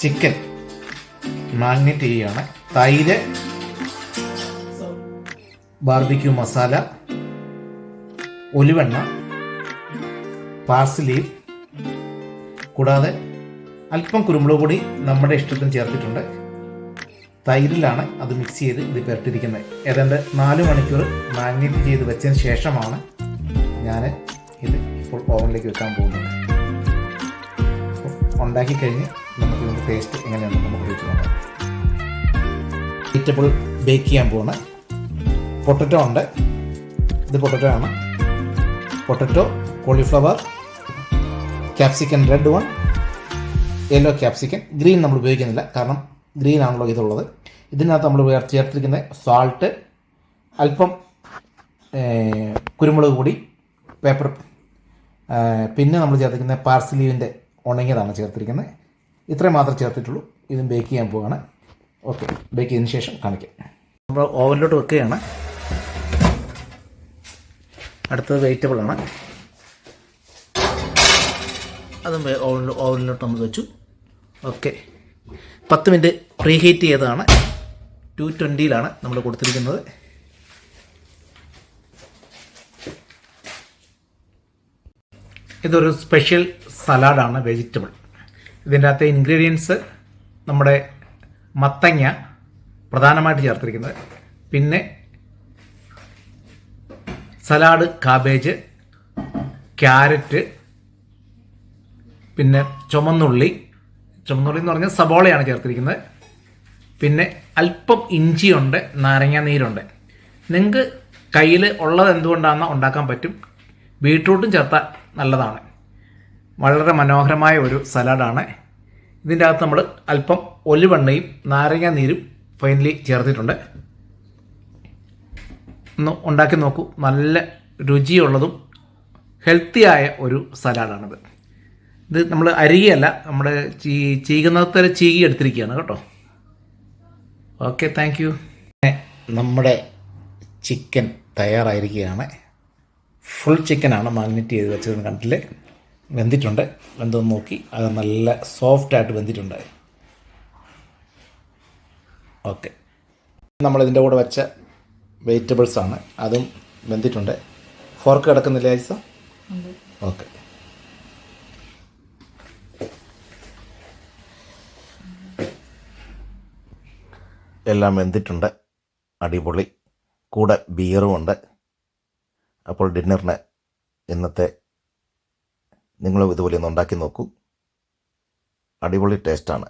Chicken. Magnet ചെയ്യുകയാണ്. തൈര്. Barbecue masala. ഒലിവെണ്ണ. Parsley കൂടാതെ അല്പം കുരുമുളക് പൊടി നമ്മുടെ ഇഷ്ടത്തിന് ചേർത്തിട്ടുണ്ട്. തൈരിലാണ് അത് മിക്സ് ചെയ്ത് ഇത് പുരട്ടിരിക്കുന്നത് ഏതാണ്ട് നാല് മണിക്കൂർ മാഗ്നേറ്റ് ചെയ്ത് വെച്ചതിന് ശേഷമാണ് ഞാൻ ഇത് ഇപ്പോൾ ഓവനിലേക്ക് വെക്കാൻ പോകുന്നത്. ഉണ്ടാക്കി കഴിഞ്ഞ് നമുക്ക് ടേസ്റ്റ് എങ്ങനെയാണെന്ന് നമുക്ക് വെച്ച് നോക്കാം. വെജിറ്റബിൾ ബേക്ക് ചെയ്യാൻ പോകുന്ന പൊട്ടറ്റോ ഉണ്ട്. ഇത് പൊട്ടറ്റോ ആണ്. Potato cauliflower capsicum red one yellow capsicum green നമ്മൾ ഉപയോഗിക്കുന്നില്ല. കാരണം ഗ്രീൻ ആണല്ലോ ഇതുള്ളത്. ഇതിനകത്ത് നമ്മൾ ചേർത്തിരിക്കുന്ന സാൾട്ട് അല്പം കുരുമുളക് പൊടി പേപ്പർ പിന്നെ നമ്മൾ ചേർത്തിരിക്കുന്ന പാർസലീവിന്റെ ഉണങ്ങിയതാണ് ചേർത്തിരിക്കുന്നത്. ഇത്രയും മാത്രം ചേർത്തിട്ടുള്ളൂ. ഇതും ബേക്ക് ചെയ്യാൻ പോവുകയാണ് ഓക്കെ ബേക്ക് ചെയ്തതിന് ശേഷം കാണിക്കാം. നമ്മൾ ഓവനിലോട്ട് വെക്കുകയാണ്. അടുത്തത് വെജിറ്റബിളാണ് അതും ഓവനിൽ ഓവനിലോട്ട് നമ്മൾ വെച്ചു. ഓക്കെ പത്ത് മിനിറ്റ് പ്രീ ഹീറ്റ് ചെയ്തതാണ് ടു ട്വന്റിയിലാണ് നമ്മൾ കൊടുത്തിരിക്കുന്നത്. ഇതൊരു സ്പെഷ്യൽ സലാഡാണ് വെജിറ്റബിൾ ഇതിന്റെ അകത്തെ ഇൻഗ്രീഡിയൻസ് നമ്മുടെ മത്തങ്ങ പ്രധാനമായിട്ട് ചേർത്തിരിക്കുന്നത്. പിന്നെ സലാഡ് കാബേജ് ക്യാരറ്റ് പിന്നെ ചുമന്നുള്ളി. ചുമന്നുള്ളി എന്ന് പറഞ്ഞാൽ സബോളയാണ് ചേർത്തിരിക്കുന്നത്. പിന്നെ അല്പം ഇഞ്ചിയുണ്ട് നാരങ്ങ നീരുണ്ട്. നിങ്ങൾക്ക് കയ്യിൽ ഉള്ളത് എന്തുകൊണ്ടാണെന്ന് ഉണ്ടാക്കാൻ പറ്റും. ബീട്രൂട്ടും ചേർത്താൽ നല്ലതാണ്. വളരെ മനോഹരമായ ഒരു സലാഡാണ്. ഇതിന്റെ അകത്ത് നമ്മൾ അല്പം ഒലിവെണ്ണയും നാരങ്ങ നീരും ഫൈനലി ചേർത്തിട്ടുണ്ട്. ഒന്ന് ഉണ്ടാക്കി നോക്കൂ. നല്ല രുചിയുള്ളതും ഹെൽത്തിയായ ഒരു സലാഡാണിത്. ഇത് നമ്മൾ അരിയല്ല നമ്മുടെ ചീ ചീകുന്നത്തര ചീകി എടുത്തിരിക്കുകയാണ് കേട്ടോ. ഓക്കെ താങ്ക് യു നമ്മുടെ ചിക്കൻ തയ്യാറായിരിക്കുകയാണ്. ഫുൾ ചിക്കനാണ് മാഗ്നറ്റ് ചെയ്ത് വെച്ചതെന്ന് കണ്ടില്ലേ വെന്തിട്ടുണ്ട്. വെന്തൊന്ന് നോക്കി. അത് നല്ല സോഫ്റ്റായിട്ട് വെന്തിട്ടുണ്ട്. ഓക്കെ നമ്മളിതിന്റെ കൂടെ വെച്ച വെജിറ്റബിൾസാണ് അതും വെന്തിട്ടുണ്ട്. ഫോർക്ക് കിടക്കുന്നില്ല ഐസ? ഓക്കെ എല്ലാം വെന്തിട്ടുണ്ട്. അടിപൊളി. കൂടെ ബിയറും ഉണ്ട്. അപ്പോൾ ഡിന്നറിന് ഇന്നത്തെ നിങ്ങളും ഇതുപോലെ ഒന്ന് ഉണ്ടാക്കി നോക്കൂ. അടിപൊളി ടേസ്റ്റാണ്